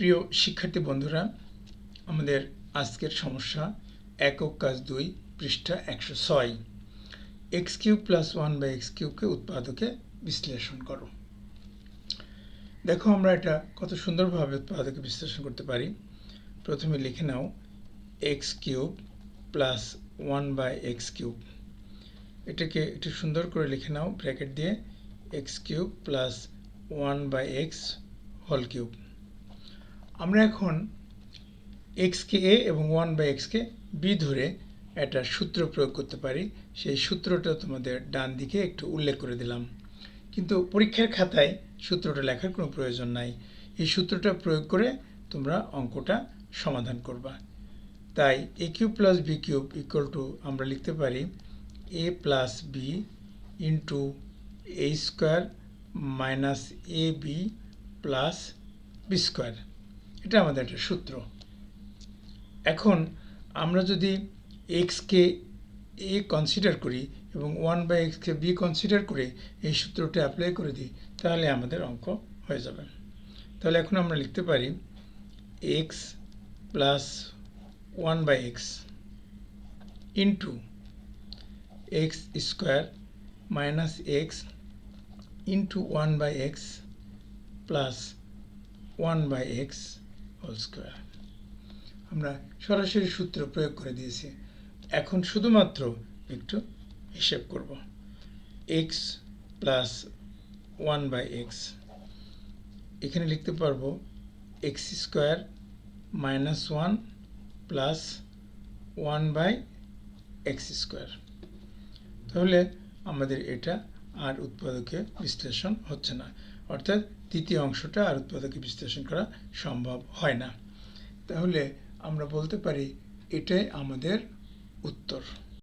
প্রিয় শিক্ষার্থী বন্ধুরা, আমাদের আজকের সমস্যা, একক কাজ দুই, পৃষ্ঠা একশো ছয়। X cube plus one by X কিউবকে উৎপাদকে বিশ্লেষণ করো। দেখো আমরা এটা কত সুন্দরভাবে উৎপাদকে বিশ্লেষণ করতে পারি। প্রথমে লিখে নাও, X cube plus one by X cube. এটাকে একটু সুন্দর করে লিখে নাও, ব্র্যাকেট দিয়ে, X cube plus one by X whole cube. আমরা এখন এক্সকে এ এবং ওয়ান বাই এক্সকে বি ধরে একটা সূত্র প্রয়োগ করতে পারি। সেই সূত্রটা তোমাদের ডান দিকে একটু উল্লেখ করে দিলাম। কিন্তু পরীক্ষার খাতায় সূত্রটা লেখার কোনো প্রয়োজন নাই। এই সূত্রটা প্রয়োগ করে তোমরা অঙ্কটা সমাধান করবা। তাই A cube plus B cube equal to আমরা লিখতে পারি A plus B into A square minus A B plus B square এটা আমাদের একটা সূত্র। এখন আমরা যদি এক্সকে এ কনসিডার করি এবং ওয়ান বাই এক্সকে বি কনসিডার করে এই সূত্রটা অ্যাপ্লাই করে দিই, তাহলে আমাদের অঙ্ক হয়ে যাবে। তাহলে এখন আমরা লিখতে পারি X plus one by X into X square minus X into one by X plus one by X whole square আমরা সরাসরি সূত্র প্রয়োগ করে দিয়েছি। এখন শুধুমাত্র একটু হিসেব করব। X plus one by X এখানে লিখতে পারব X square minus one plus one by X square তাহলে আমাদের এটা আর উৎপাদকে বিশ্লেষণ হচ্ছে না। অর্থাৎ তৃতীয় অংশটা আর উৎপাদকে বিশ্লেষণ করা সম্ভব হয় না। তাহলে আমরা বলতে পারি এটাই আমাদের উত্তর।